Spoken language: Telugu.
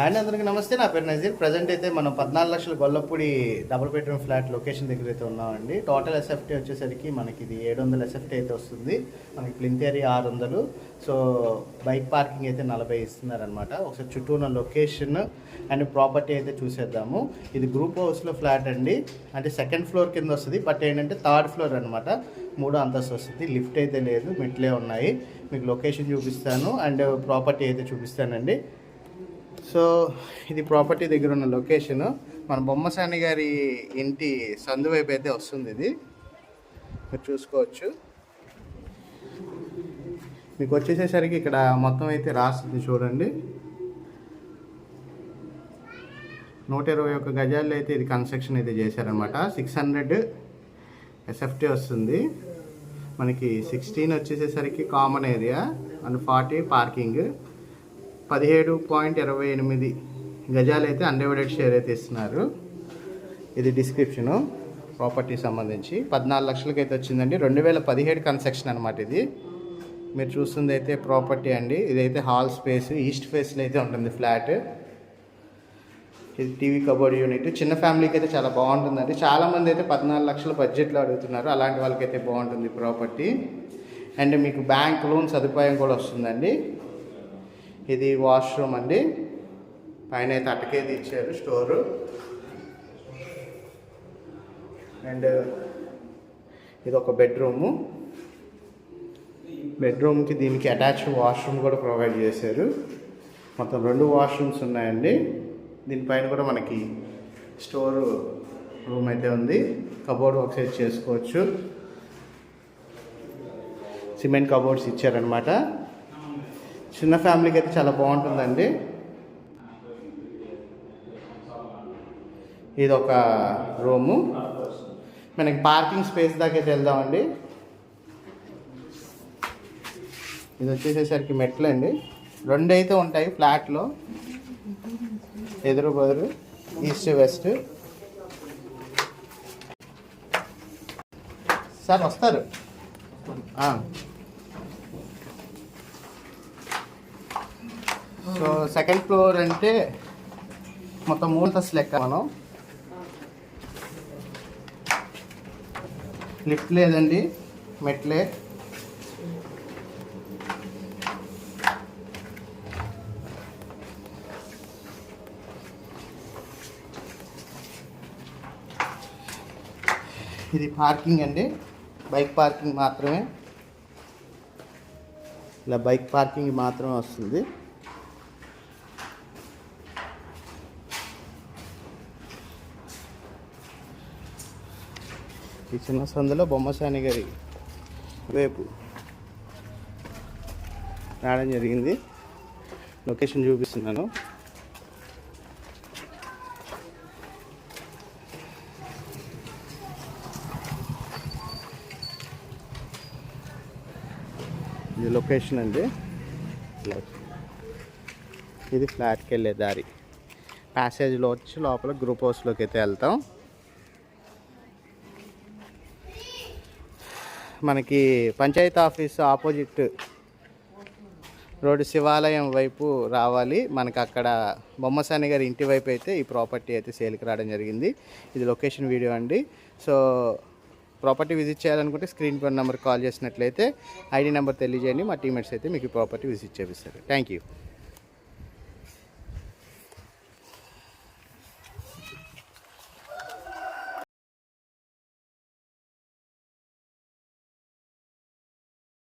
అండ్ అందరికీ నమస్తే. నా పేరు నజీర్. ప్రజెంట్ అయితే మనం పద్నాలుగు లక్షల Gollapudi double bedroom flat location దగ్గర అయితే ఉన్నామండి. టోటల్ ఎస్ఎఫ్టీ వచ్చేసరికి మనకి ఇది ఏడు వందల ఎస్ఎఫ్టీ అయితే వస్తుంది. మనకి ప్లింత్ ఏరియా ఆరు వందలు సో బైక్ పార్కింగ్ అయితే నలభై ఇస్తున్నారనమాట ఒకసారి చుట్టూ ఉన్న లొకేషన్ అండ్ ప్రాపర్టీ అయితే చూసేద్దాము. ఇది గ్రూప్ హౌస్లో ఫ్లాట్ అండి. అంటే సెకండ్ ఫ్లోర్ కింద వస్తుంది. బట్ ఏంటంటే థర్డ్ ఫ్లోర్ అనమాట మూడో అంతస్తు వస్తుంది. లిఫ్ట్ అయితే లేదు. మెట్లే ఉన్నాయి. మీకు లొకేషన్ చూపిస్తాను. అండ్ ప్రాపర్టీ అయితే చూపిస్తానండి. సో ఇది ప్రాపర్టీ దగ్గర ఉన్న లొకేషన్. మన బొమ్మసాని గారి ఇంటి సందు వైపు అయితే వస్తుంది ఇది. మీరు చూసుకోవచ్చు. మీకు వచ్చేసేసరికి ఇక్కడ మొత్తం అయితే రాస్తుంది చూడండి. నూట ఇరవై ఒక్క గజాల్లో అయితే ఇది కన్స్ట్రక్షన్ అయితే చేశారనమాట సిక్స్ హండ్రెడ్ ఎస్ఎఫ్టీ వస్తుంది. మనకి sixteen వచ్చేసేసరికి common area and forty parking. పదిహేడు పాయింట్ ఇరవై ఎనిమిది గజాలు అయితే అన్డివైడెడ్ షేర్ అయితే ఇస్తున్నారు. ఇది డిస్క్రిప్షను ప్రాపర్టీ సంబంధించి. పద్నాలుగు లక్షలకి అయితే వచ్చిందండి. రెండు వేల పదిహేడు కన్స్ట్రక్షన్ అనమాట ఇది. మీరు చూస్తుంది అయితే ప్రాపర్టీ అండి. ఇదైతే హాల్ స్పేస్ ఈస్ట్ ఫేస్లో అయితే ఉంటుంది ఫ్లాట్ ఇది టీవీ కబోర్డ్ యూనిట్ చిన్న ఫ్యామిలీకి అయితే చాలా బాగుంటుందండి. చాలామంది అయితే పద్నాలుగు లక్షల బడ్జెట్లో అడుగుతున్నారు. అలాంటి వాళ్ళకైతే బాగుంటుంది ప్రాపర్టీ అండ్ మీకు బ్యాంక్ లోన్ సదుపాయం కూడా వస్తుందండి. ఇది వాష్రూమ్ అండి. పైన అయితే అటకేది ఇచ్చారు స్టోరు. అండ్ ఇది ఒక బెడ్రూము. బెడ్రూమ్కి దీనికి అటాచ్ వాష్రూమ్ కూడా ప్రొవైడ్ చేశారు. మొత్తం రెండు వాష్రూమ్స్ ఉన్నాయండి. దీనిపైన కూడా మనకి స్టోర్ రూమ్ అయితే ఉంది. కబోర్డ్ ఒకసారి చేసుకోవచ్చు. సిమెంట్ కబోర్డ్స్ ఇచ్చారనమాట చిన్న ఫ్యామిలీకి అయితే చాలా బాగుంటుందండి. ఇది ఒక రూము. మనకి పార్కింగ్ స్పేస్ దాకా అయితే వెళ్దామండి. ఇది వచ్చేసేసరికి మెట్లు అండి. రెండు అయితే ఉంటాయి ఫ్లాట్లో. ఎదురు బదురు ఈస్ట్ వెస్ట్. సార్ వస్తారు. సో సెకండ్ ఫ్లోర్ అంటే మొత్తం మూడు అంతస్తులు లెక్క మనం. లిఫ్ట్ లేదండి మెట్లే. ఇది పార్కింగ్ అండి బైక్ పార్కింగ్ మాత్రమే. ఇలా బైక్ పార్కింగ్ మాత్రమే వస్తుంది. ఈ చిన్న సందులో బొమ్మసాని గారి వైపు రావడం జరిగింది. లొకేషన్ చూపిస్తున్నాను. ఇది లొకేషన్ అండి. ఇది ఫ్లాట్కి వెళ్ళే దారి. ప్యాసేజ్లో వచ్చి లోపల గ్రూప్ హౌస్లోకి అయితే వెళ్తాం. మనకి పంచాయతీ ఆఫీస్ ఆపోజిట్ రోడ్డు శివాలయం వైపు రావాలి. మనకి అక్కడ బొమ్మసాని గారి ఇంటి వైపు అయితే ఈ ప్రాపర్టీ అయితే సేల్కి రావడం జరిగింది. ఇది లొకేషన్ వీడియో అండి. సో ప్రాపర్టీ విజిట్ చేయాలనుకుంటే స్క్రీన్ పర్ నెంబర్ కాల్ చేసినట్లయితే ఐడి నెంబర్ తెలియజేయండి. మా టీమేట్స్ అయితే మీకు ప్రాపర్టీ విజిట్ చేపిస్తారు. Thank you.